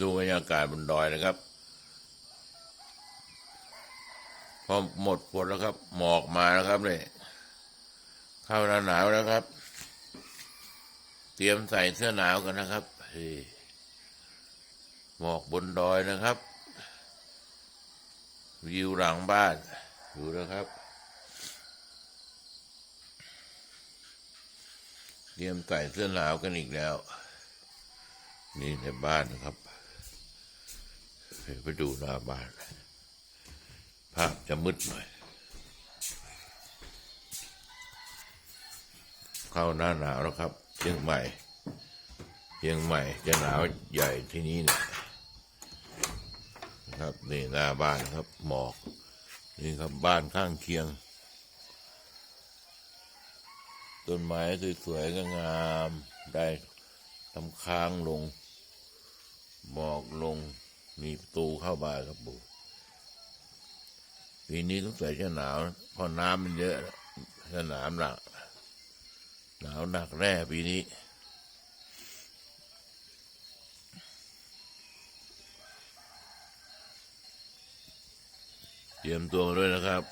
ดูบรรยากาศบนดอยนะครับพอหมดฝนแล้วครับ หมอกมาแล้วครับเนี่ยเข้าหน้าหนาวแล้วครับ เตรียมใส่เสื้อหนาวกันนะครับเฮ้ยหมอกบนดอยนะครับ วิวหลังบ้านดูนะครับ เตรียมใส่เสื้อหนาวกันอีกแล้ว นี่ในบ้านนะครับไปดูหน้าบ้าน ภาพจะมืดหน่อย เข้าหน้าหนาวแล้วครับเชียงใหม่เชียงใหม่จะหนาวใหญ่ที่นี้เนี่ยนะครับนี่หน้าบ้านครับหมอก นี่ครับบ้านข้างเคียง ต้นไม้สวยๆก็งามได้ทำค้างลง หมอกลงมีประตูเข้าบ้านครับปู่ปีนี้ต้องใส่จะหนาวเพราะน้ำมันเยอะสนามหนักหนาวหนักแร่ปีนี้ เตรียมตัวด้วยนะครับ